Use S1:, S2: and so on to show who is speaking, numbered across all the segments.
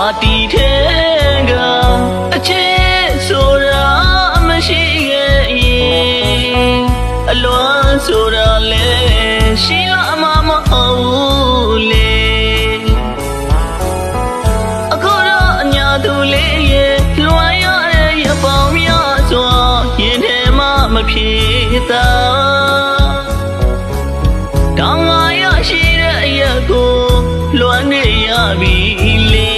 S1: မာတီထဲကအချစ်ဆိုတာမရှိခဲ့ရင်အလွမ်းဆိုတာလည်းရှိလားမမဟုတ်ဘူးလေအခုတော့အညာသူလေးရဲ့လွှမ်းရတဲ့ရပေါင်းများစွာရင်ထဲမှာမဖြစ်သာတောင်းငါရရှိတဲ့အရက်ကိုလွှမ်းနေရပြီလေ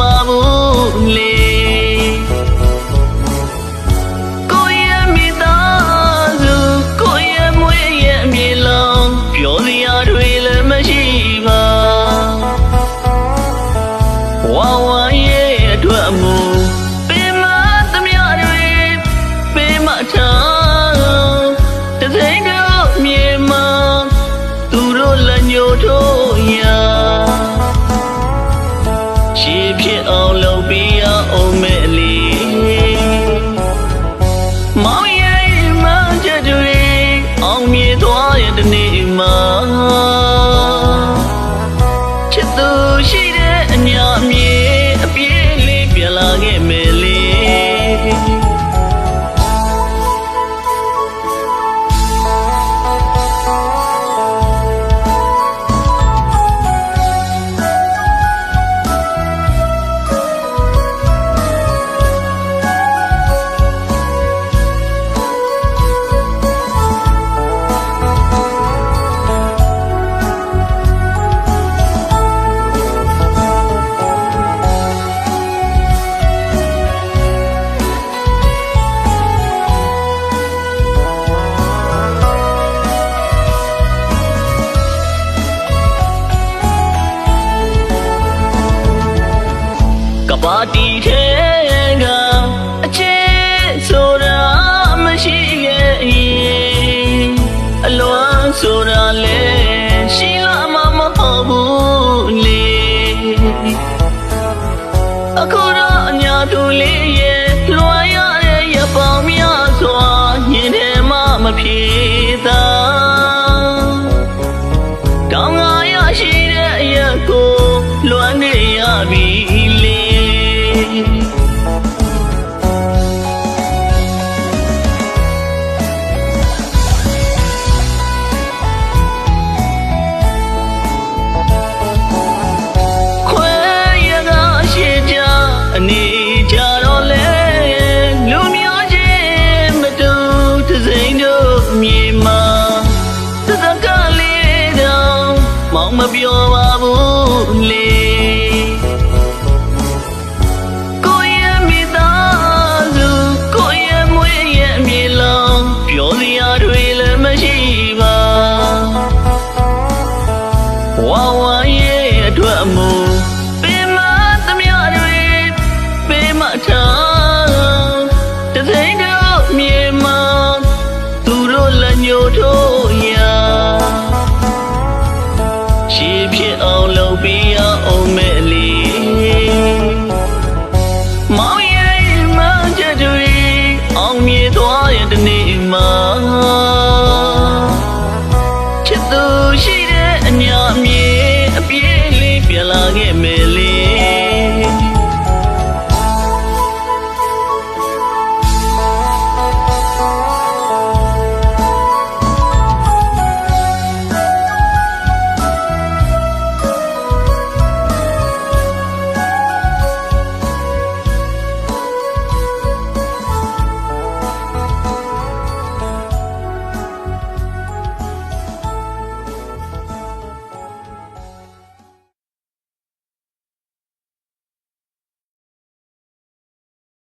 S1: ပါဘူးလေ ပါတီထဲကအချစ်ဆိုတာမရှိရဲ့အလွမ်းဆိုတာလဲရှိလာမှမဟုတ်ဘူးလေအခုတော့အညာသူလေးရဲ့လွှမ်းရတဲ့ရပောင်များစွာရင်ထဲမှမဖြေသာ မပြောပါဘူးလေကိုရဲ့မိသားစုကိုရဲ့မွေးရဲ့မြေလောင်ပြောစရာတွေလည်းမရှိပါဝါဝါရဲ့အတွက်မို့